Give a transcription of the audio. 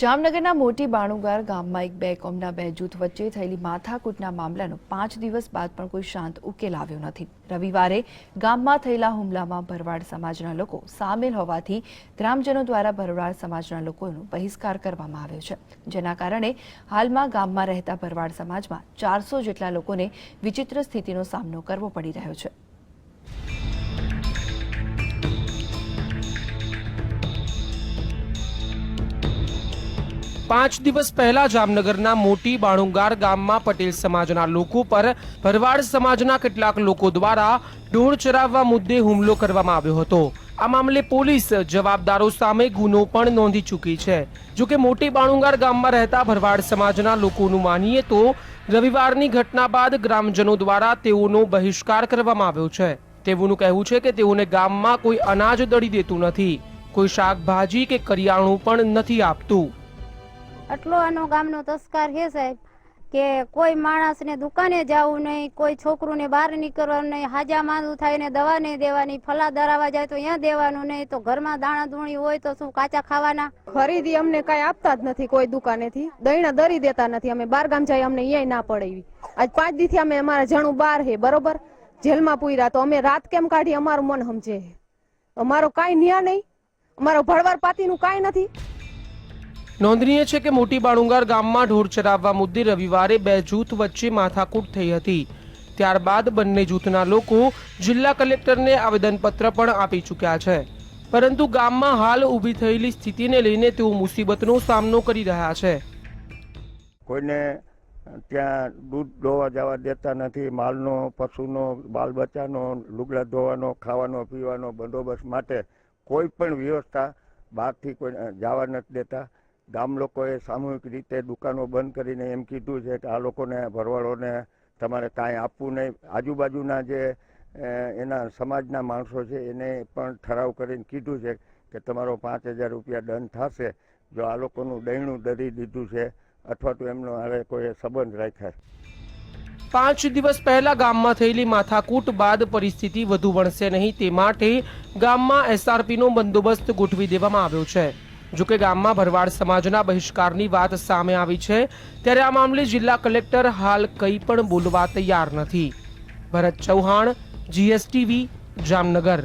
જામનગરના મોટી બાણુગાર ગામમાં એક બે કોમના બે જૂથ વચ્ચે થયેલી માથાકૂટના મામલાનો પાંચ દિવસ બાદ પણ કોઈ શાંત ઉકેલ આવ્યો નથી. રવિવારે ગામમાં થયેલા હુમલામાં ભરવાડ સમાજના લોકો સામેલ હોવાથી ગ્રામજનો દ્વારા ભરવાડ સમાજના લોકોનો બહિષ્કાર કરવામાં આવ્યો છે. જેના કારણે હાલમાં ગામમાં રહેતા ભરવાડ સમાજમાં ચારસો જેટલા લોકોને વિચિત્ર સ્થિતિનો સામનો કરવો પડી રહ્યો છે. પાંચ દિવસ પહેલા જામનગરના મોટી બાણુંગાર ગામમાં પટેલ સમાજના લોકો પર ભરવાડ સમાજના કેટલાક લોકો દ્વારા ઢોર ચરાવવા મુદ્દે હુમલો કરવામાં આવ્યો હતો. આ મામલે પોલીસ જવાબદારો સામે ગુનો પણ નોંધી ચૂકી છે. જો કે મોટી બાણુંગાર ગામમાં રહેતા ભરવાડ સમાજના લોકોનું માનીએ તો રવિવારની ઘટના બાદ ગ્રામજનો દ્વારા તેઓનો બહિષ્કાર કરવામાં આવ્યો છે. તેઓનું કહેવું છે કે તેઓને ગામમાં કોઈ અનાજ દળી દેતું નથી. કોઈ શાકભાજી કે કરિયાણું પણ નથી આપતું. આટલો આનો ગામનો તસ્કાર હે સાહેબ, કે કોઈ માણસને દુકાને જવું નહીં, કોઈ છોકરુંને બહાર નીકળવાનું નહીં, હાજા માંદું થાય ને દવા નહીં દેવાની, ફલા દરાવા જાય તો અહીંયા દેવાનું નહીં, તો ઘરમાં દાણા ધૂણી હોય તો શું કાચા ખાવાના? ખરીદી અમને કઈ આપતા જ નથી કોઈ દુકાનેથી. દહીણા દરી દેતા નથી. અમે બાર ગામ જાય અમને અહીંયા ના પડે આજ પાંચ દીથી અમે અમારા જણું બાર હે, બરોબર? જેલમાં પૂર્યા તો અમે રાત કેમ કાઢી અમારું મન સમજે અમારો કાંઈ ન્યા નહીં. અમારો ભળવાર પાતીનું કાંઈ નથી. નોંધનીય છે કે મોટી બાણુંગાર ગામમાં ઢોર ચરાવવા મુદ્દે રવિવારે બે જૂથ વચ્ચે માથાકૂટ થઈ હતી. ત્યારબાદ બંને જૂથના લોકો જિલ્લા કલેક્ટરને આવેદનપત્ર પણ આપી ચૂક્યા છે. પરંતુ ગામમાં હાલ ઊભી થયેલી સ્થિતિને લઈને તેઓ મુસીબતનો સામનો કરી રહ્યા છે. કોઈને ત્યાં દૂધ ધોવા જવા દેતા નથી, માલનો, પશુનો બાલ બચ્ચાનો લુગડા ધોવાનો, ખાવાનો, પીવાનો બંદોબસ્ત માટે કોઈ પણ વ્યવસ્થા બહારથી કોઈ જવા નથી દેતા. ગામ લોકોએ સામૂહિક રીતે દુકાનો બંધ કરીને એમ કીધું છે કે આ લોકોને ભરવાડોને તમારે કાંઈ આપવું નહીં. આજુબાજુના જે એના સમાજના માણસો છે એને પણ ઠરાવ કરીને કીધું છે કે તમારો પાંચ હજાર રૂપિયા દંડ થશે જો આ લોકોનું દહીણું દરી દીધું છે અથવા તો એમનો હવે કોઈ સંબંધ રાખ્યા પાંચ દિવસ પહેલા ગામમાં થયેલી માથાકૂટ બાદ પરિસ્થિતિ વધુ વણશે નહીં તે માટે ગામમાં એસઆરપીનો બંદોબસ્ત ગોઠવી દેવામાં આવ્યો છે. જો કે ગામમાં ભરવાડ સમાજના બહિષ્કારની વાત સામે આવી છે, ત્યારે આ મામલે જિલ્લા કલેક્ટર હાલ કંઈ પણ બોલવા તૈયાર નથી. ભરત ચૌહાણ જીએસટીવી જામનગર.